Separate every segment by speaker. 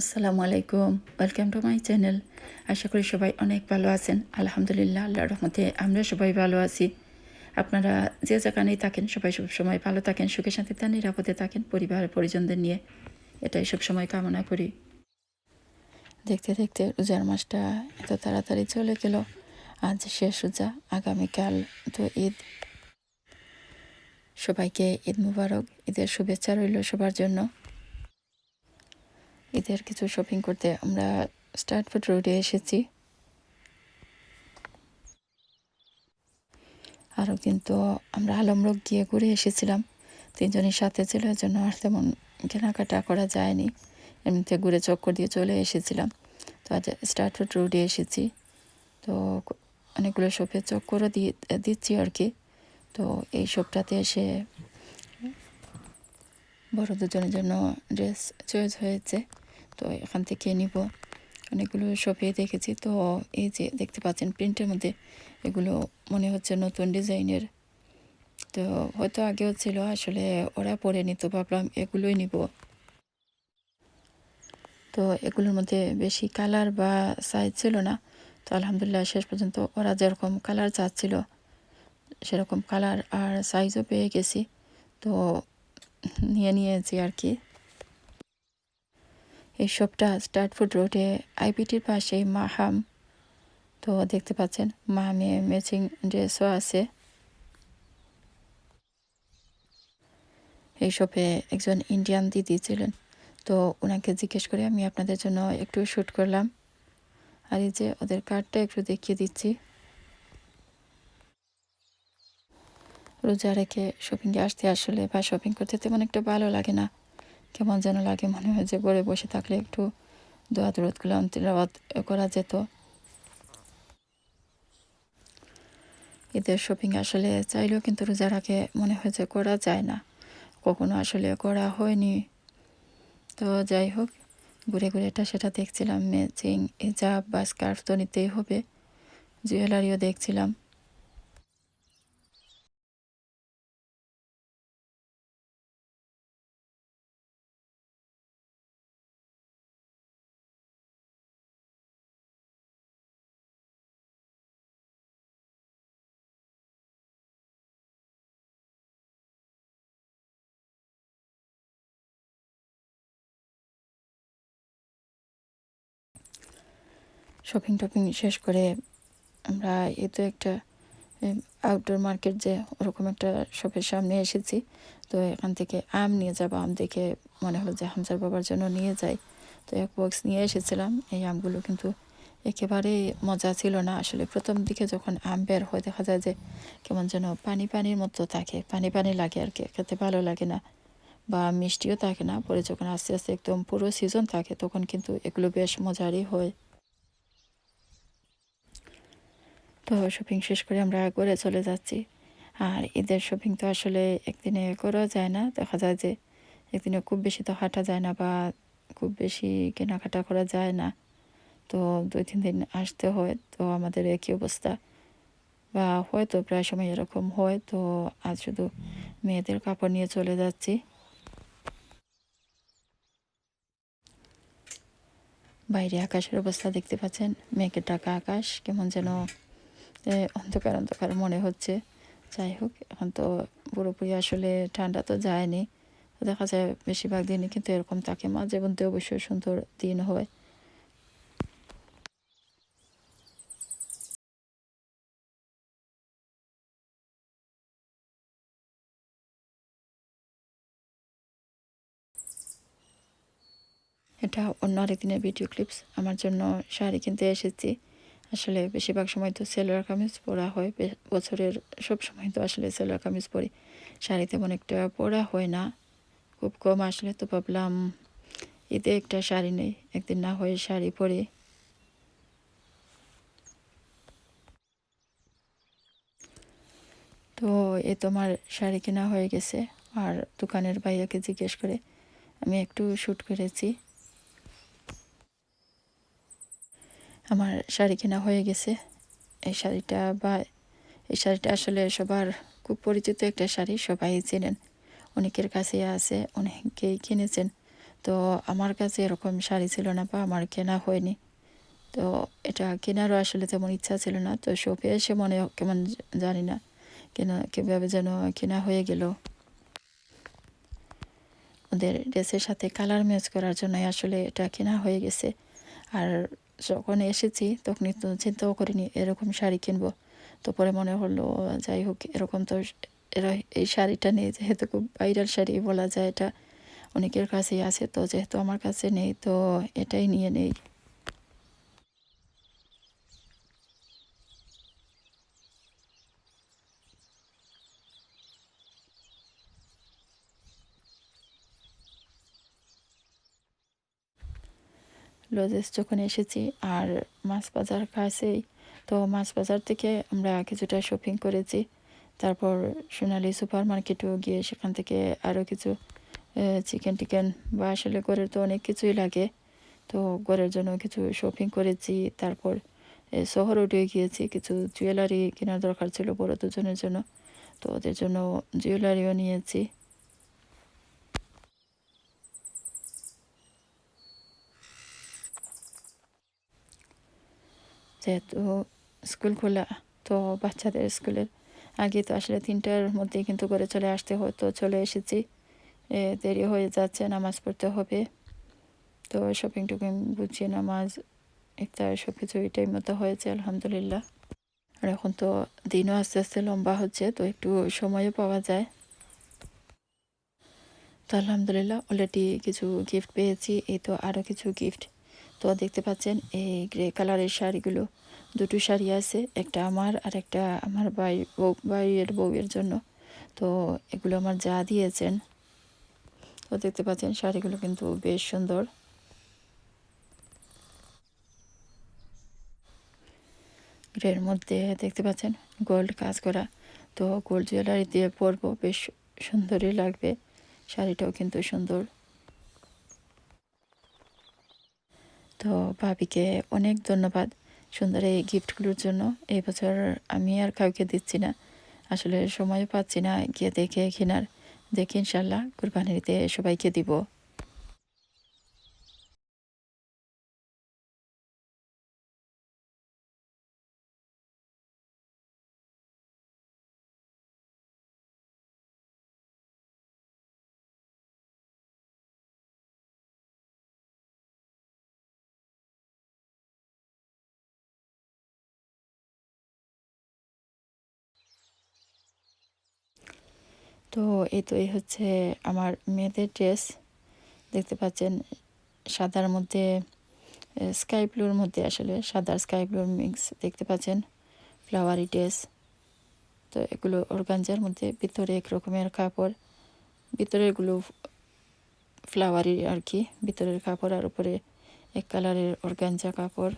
Speaker 1: আসসালামু আলাইকুম। Welcome to my channel আশা করি সবাই অনেক ভালো আছেন। আলহামদুলিল্লাহ, আল্লাহর রহমতে আমরা সবাই ভালো আছি। আপনারা যে যেখানেই থাকেন, সবাই সব সময় ভালো থাকেন, সুখে শান্তিতে, নিরাপদে থাকেন, পরিবার পরিজনদের নিয়ে। এটাই সব সময় কামনা করি। দেখতে দেখতে রোজার মাসটা এত তাড়াতাড়ি চলে গেল। আজ শেষ রোজা, আগামীকাল তো ঈদ। সবাইকে ঈদ মুবারক, ঈদের শুভেচ্ছা রইল সবার জন্য। ঈদের কিছু শপিং করতে আমরা স্টার্ট স্টার্টফুড রোডে এসেছি। আরও কিন্তু আমরা আলমরোগ গিয়ে ঘুরে এসেছিলাম। তিনজনের সাথে ছিল এর জন্য আর তেমন কেনাকাটা করা যায়নি। এমনিতে ঘুরে চক্কর দিয়ে চলে এসেছিলাম। তো আজ স্টার্ট স্টার্টফুড রোডে এসেছি। তো অনেকগুলো শপে চক্করও দিয়ে দিচ্ছি আর কি। তো এই শপটাতে এসে বড় দুজনের জন্য ড্রেস চয়েস হয়েছে। তো এখান থেকে নিব। অনেকগুলো শপে দেখেছি। তো এই যে দেখতে পাচ্ছেন প্রিন্টের মধ্যে এগুলো মনে হচ্ছে নতুন ডিজাইনের। তো হয়তো আগেও ছিল, আসলে ওরা পরে নিত, ভাবলাম এগুলোই নিব। তো এগুলোর মধ্যে বেশি কালার বা সাইজ ছিল না। তো আলহামদুলিল্লাহ শেষ পর্যন্ত ওরা যেরকম কালার চাচ্ছিল, সেরকম কালার আর সাইজও পেয়ে গেছি। তো নিয়ে নিয়েছি আর কি। এই শপটা স্টার্টফুড রোডে, আইপিটির পাশেই মাহাম। তো দেখতে পাচ্ছেন, মাহামে ম্যাচিং ড্রেসও আছে। এই শপে একজন ইন্ডিয়ান দিদি ছিলেন। তো ওনাকে জিজ্ঞেস করে আমি আপনাদের জন্য একটু শ্যুট করলাম। আর এই যে ওদের কার্ডটা একটু দেখিয়ে দিচ্ছি। রোজা রেখে শপিংয়ে আসতে আসলে বা শপিং করতে তেমন একটা ভালো লাগে না। কেমন যেন লাগে মনে হয় যে ঘরে বসে থাকলে একটু দোয়া দূরতগুলো তিলাওয়াত করা যেত। ঈদের শপিং আসলে চাইলেও কিন্তু রোজার আগে মনে হয় যে করা যায় না। কখনো আসলে করা হয়নি। তো যাই হোক, ঘুরে ঘুরে এটা সেটা দেখছিলাম ম্যাচিং হিজাব বা স্কার্ফ তো নিতেই হবে। জুয়েলারিও দেখছিলাম। শপিং টপিং শেষ করে আমরা এই তো একটা আউটডোর মার্কেট যে ওরকম একটা শপের সামনে এসেছি। তো এখান থেকে আম নিয়ে যাব, আম দেখে মনে হলো যে হামজার বাবার জন্য নিয়ে যাই। তো এক বক্স নিয়ে এসেছিলাম, এই আমগুলো কিন্তু একেবারেই মজা ছিল না। আসলে প্রথম দিকে যখন আম বের হয় দেখা যায় যে কেমন যেন পানি পানির মতো থাকে, পানি পানি লাগে আর কি, খেতে ভালো লাগে না বা মিষ্টিও থাকে না। পরে যখন আস্তে আস্তে একদম পুরো সিজন থাকে, তখন কিন্তু এগুলো বেশ মজারই হয়। তো শপিং শেষ করে আমরা ঘরে চলে যাচ্ছি। আর ঈদের শপিং তো আসলে একদিনে করা যায় না। দেখা যায় যে একদিনে খুব বেশি তো হাঁটা যায় না বা খুব বেশি কেনাকাটা করা যায় না। তো দুই, তিন দিন আসতে হয়। তো আমাদের একই অবস্থা। বা হয়তো প্রায় সময় এরকম হয়। তো আজ শুধু মেয়েদের কাপড় নিয়ে চলে যাচ্ছি। বাইরে আকাশের অবস্থা দেখতে পাচ্ছেন। মেঘের ডাকা আকাশ। কেমন যেন অন্ধকার অন্ধকার মনে হচ্ছে। যাই হোক, এখন তো পুরোপুরি আসলে ঠান্ডা তো যায়নি। দেখা যায় বেশিরভাগ দিনই কিন্তু এরকম থাকে। মাঝে মধ্যে অবশ্যই সুন্দর দিন হয়। এটা অন্য আরেকদিনের ভিডিও ক্লিপস আমার জন্য শাড়ি কিনতে এসেছি। আসলে বেশিরভাগ সময় তো সেলোয়ার কামিজ পরা হয় বছরের সব সময় তো আসলে সেলোয়ার কামিজ পরি। শাড়ি তেমন একটা পরা হয় না। খুব কম আসলে তো ভাবলাম ঈদে একটা শাড়ি নেই, একদিন না হয়ে শাড়ি পরি। তো এ তোমার শাড়ি কেনা হয়ে গেছে, আর দোকানের ভাইয়াকে জিজ্ঞেস করে আমি একটু শ্যুট করেছি। আমার শাড়ি কেনা হয়ে গেছে। এই শাড়িটা বা, এই শাড়িটা আসলে সবার খুব পরিচিত একটা শাড়ি, সবাই চেনেন। অনেকের কাছে আছে, অনেকেই কিনেছেন। তো আমার কাছে এরকম শাড়ি ছিল না বা আমার কেনা হয়নি। তো এটা কেনারও আসলে তেমন ইচ্ছা ছিল না। তো শপে এসে মনে কেমন জানি না কেনা, কীভাবে যেন কেনা হয়ে গেল। ওদের ড্রেসের সাথে কালার ম্যাচ করার জন্যই আসলে এটা কেনা হয়ে গেছে। আর যখন এসেছি, তখনই তো চিন্তাও করিনি এরকম শাড়ি কিনবো। তো পরে মনে হলো, যাই হোক, এরকম তো এরা এই শাড়িটা নেই, যেহেতু খুব ভাইরাল শাড়ি বলা যায় এটা। অনেকের কাছেই আছে, তো যেহেতু আমার কাছে নেই, তো এটাই নিয়ে নেই। লজেস যখন এসেছি আর মাছ বাজার কাছেই, তো মাছ বাজার থেকে আমরা কিছুটা শপিং করেছি। তারপর সোনালি সুপার মার্কেটেও গিয়ে সেখান থেকে আরও কিছু চিকেন টিকেন বা আসলে ঘরের তো অনেক কিছুই লাগে। তো ঘরের জন্য কিছু শপিং করেছি। তারপর শহর উঠে গিয়েছি। কিছু জুয়েলারি কেনার দরকার ছিল বড় দুজনের জন্য। তো ওদের জন্য জুয়েলারিও নিয়েছি। যেহেতু স্কুল খোলা, তো বাচ্চাদের স্কুলের আগে তো আসলে তিনটার মধ্যেই কিন্তু করে চলে আসতে হতো, চলে এসেছি। দেরি হয়ে যাচ্ছে, নামাজ পড়তে হবে। তো শপিং টপিং বুঝিয়ে নামাজ একটা সব কিছু এই টাইম মতো হয়েছে, আলহামদুলিল্লাহ। আর এখন তো দিনও আস্তে আস্তে লম্বা হচ্ছে, তো একটু সময়ও পাওয়া যায়। তো আলহামদুলিল্লাহ অলরেডি কিছু গিফট পেয়েছি, এই তো আরও কিছু গিফট তো দেখতে পাচ্ছেন এই গ্রে কালারের শাড়িগুলো। দুটো শাড়ি আছে, একটা আমার আর একটা আমার ভাই, বউ, ভাইয়ের বউয়ের জন্য। তো এগুলো আমার যা দিয়েছেন, তো দেখতে পাচ্ছেন শাড়িগুলো কিন্তু বেশ সুন্দর। গ্রের মধ্যে দেখতে পাচ্ছেন গোল্ড কাজ করা। তো গোল্ড জুয়েলারি দিয়ে পরবো, বেশ সুন্দরই লাগবে। শাড়িটাও কিন্তু সুন্দর। তো ভাবিকে অনেক ধন্যবাদ সুন্দর এই গিফটগুলোর জন্য। এই বছর আমি আর কাউকে দিচ্ছি না। আসলে সময় পাচ্ছি না গিয়ে দেখে কেনার দেখে ইনশাল্লাহ কুরবানিতে সবাইকে দিব। তো এই তো এই হচ্ছে আমার মেয়েদের ড্রেস। দেখতে পাচ্ছেন, সাদার মধ্যে স্কাই ব্লুর মধ্যে আসলে সাদা স্কাই ব্লুর মিক্স দেখতে পাচ্ছেন ফ্লাওয়ারি ড্রেস তো এগুলো অর্গানজার মধ্যে, ভিতরে এক রকমের কাপড় ভিতরেরগুলো ফ্লাওয়ারি আর কি, ভিতরের কাপড় আর উপরে এক কালারের অর্গানজা কাপড়।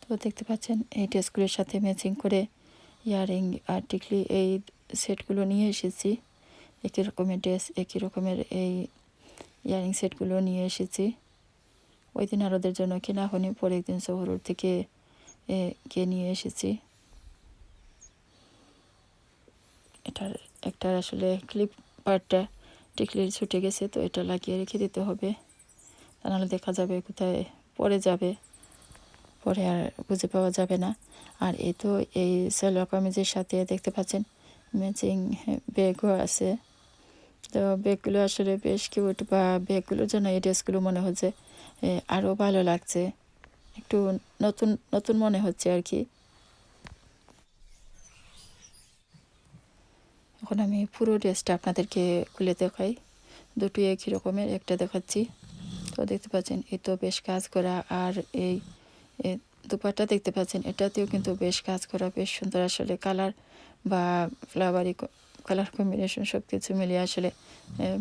Speaker 1: তো দেখতে পাচ্ছেন, এই ড্রেসগুলোর সাথে ম্যাচিং করে ইয়ারিং আর টিকলি এই সেটগুলো নিয়ে এসেছি। একই রকমের ড্রেস, একই রকমের এই ইয়ারিং সেটগুলো নিয়ে এসেছি। ওই দিন আর ওদের জন্য কেনা হয়নি পরে একদিন শহর থেকে গিয়ে নিয়ে এসেছি। এটার, একটা আসলে ক্লিপ পার্টটা টিকলির ছুটে গেছে, তো এটা লাগিয়ে রেখে দিতে হবে। তা নাহলে দেখা যাবে কোথায় পড়ে যাবে। পরে আর খুঁজে পাওয়া যাবে না। আর এই তো এই সেলোয়া কামিজের সাথে দেখতে পাচ্ছেন, ম্যাচিং ব্যাগও আছে। তো ব্যাগগুলো আসলে বেশ কিউট বা ব্যাগগুলোর জন্য এই ড্রেসগুলো মনে হচ্ছে আরও ভালো লাগছে। একটু নতুন নতুন মনে হচ্ছে আর কি। এখন আমি পুরো ড্রেসটা আপনাদেরকে খুলে দেখাই। দুটোই একই রকমের, একটা দেখাচ্ছি। তো দেখতে পাচ্ছেন, এই তো বেশ কাজ করা আর এই দুপাটা দেখতে পাচ্ছেন। এটাতেও কিন্তু বেশ কাজ করা, বেশ সুন্দর আসলে কালার বা ফ্লাওয়ারি কালার কম্বিনেশন সব কিছু মিলিয়ে আসলে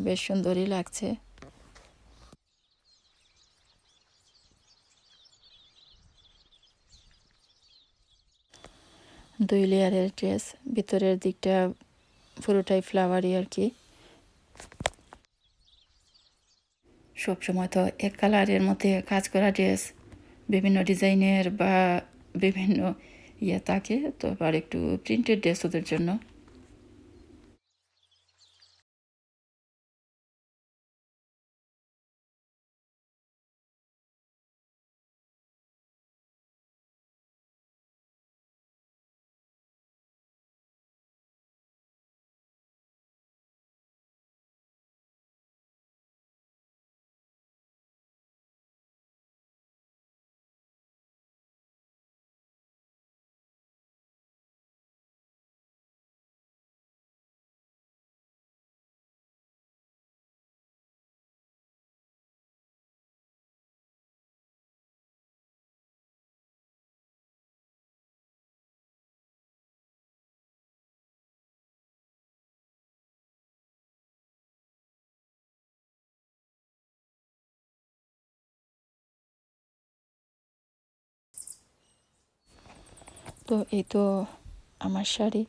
Speaker 1: বেশ সুন্দরই লাগছে। দুই লেয়ারের ড্রেস ভিতরের দিকটা পুরোটাই ফ্লাওয়ারি আর কি। সবসময় তো এক কালারের মধ্যে কাজ করা ড্রেস বিভিন্ন ডিজাইনের বা বিভিন্ন ইয়ে থাকে তো আবার একটু প্রিন্টেড ড্রেস ওদের জন্য। তো এই তো আমার শাড়ি।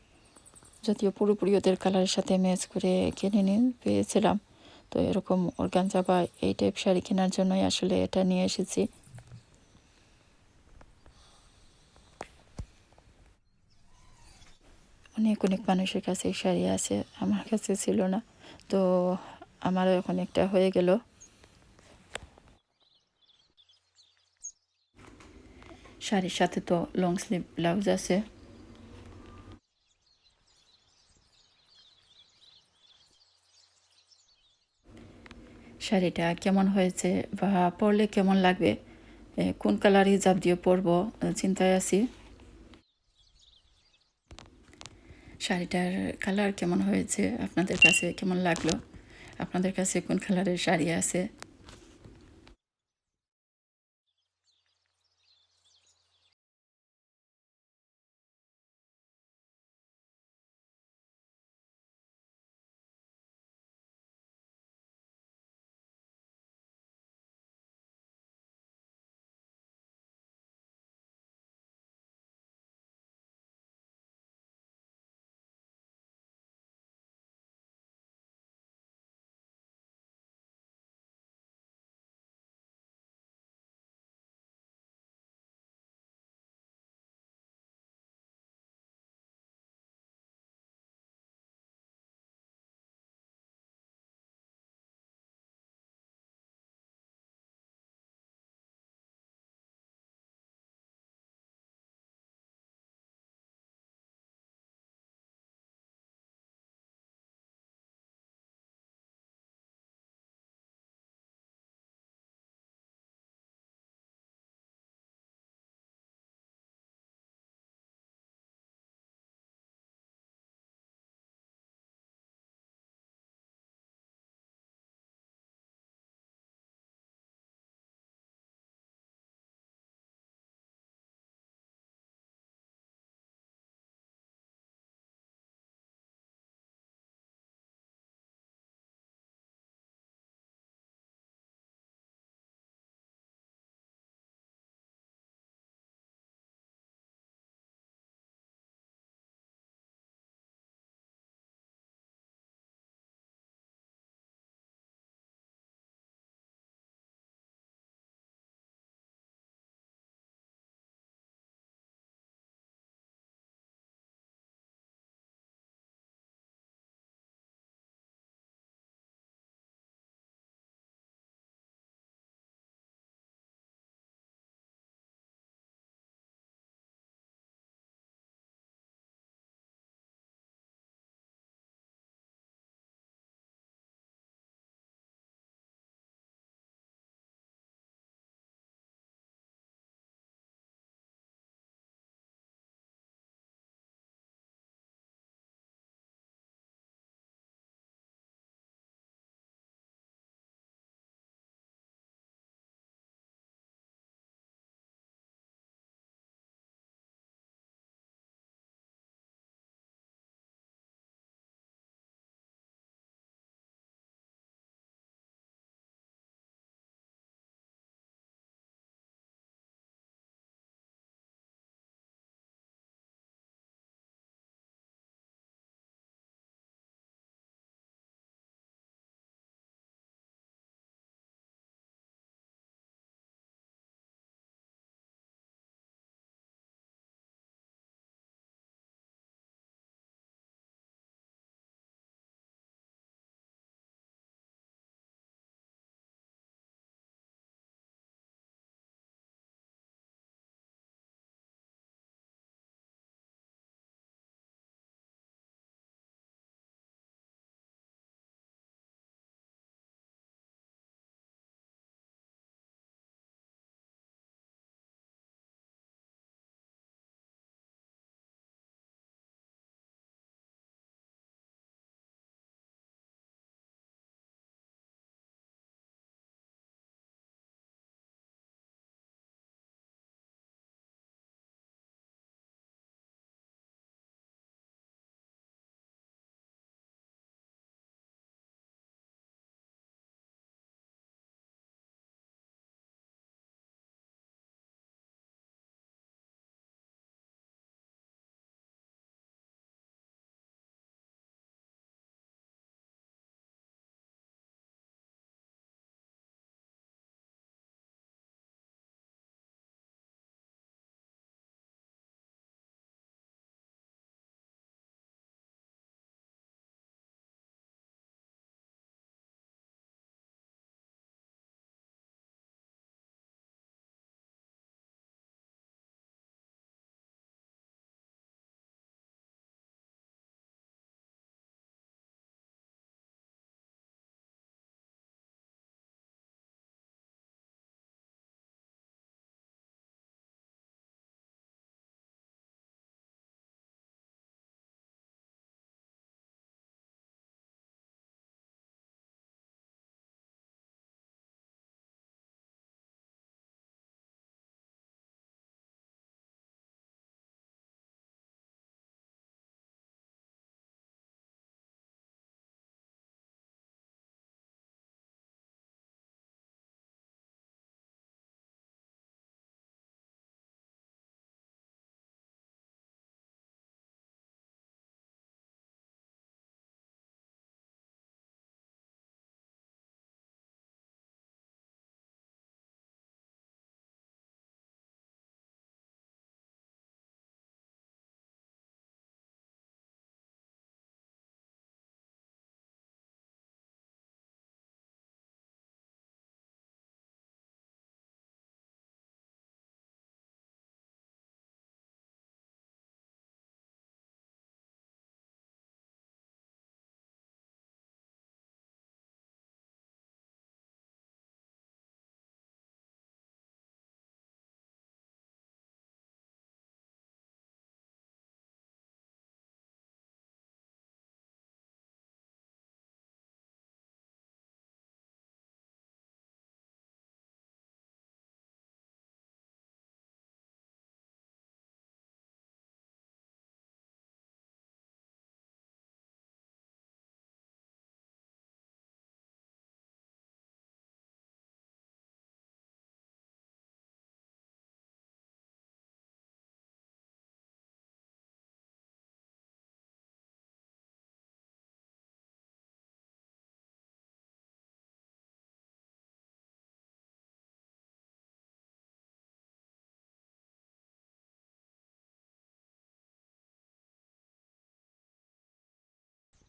Speaker 1: যদিও পুরোপুরি ওদের কালারের সাথে ম্যাচ করে কিনে নিয়ে পেয়েছিলাম। তো এরকম অর্গানজা বা এই টাইপ শাড়ি কেনার জন্যই আসলে এটা নিয়ে এসেছি। অনেক অনেক মানুষের কাছে এই শাড়ি আছে, আমার কাছে ছিল না। তো আমারও এখন একটা হয়ে গেল। শাড়ির সাথে তো লং স্লিভ ব্লাউজ আছে। শাড়িটা কেমন হয়েছে বা পরলে কেমন লাগবে? কোন কালার হিজাব দিয়ে পরবো? চিন্তায় আছি। শাড়িটার কালার কেমন হয়েছে? আপনাদের কাছে কেমন লাগল? আপনাদের কাছে কোন কালারের শাড়ি আছে?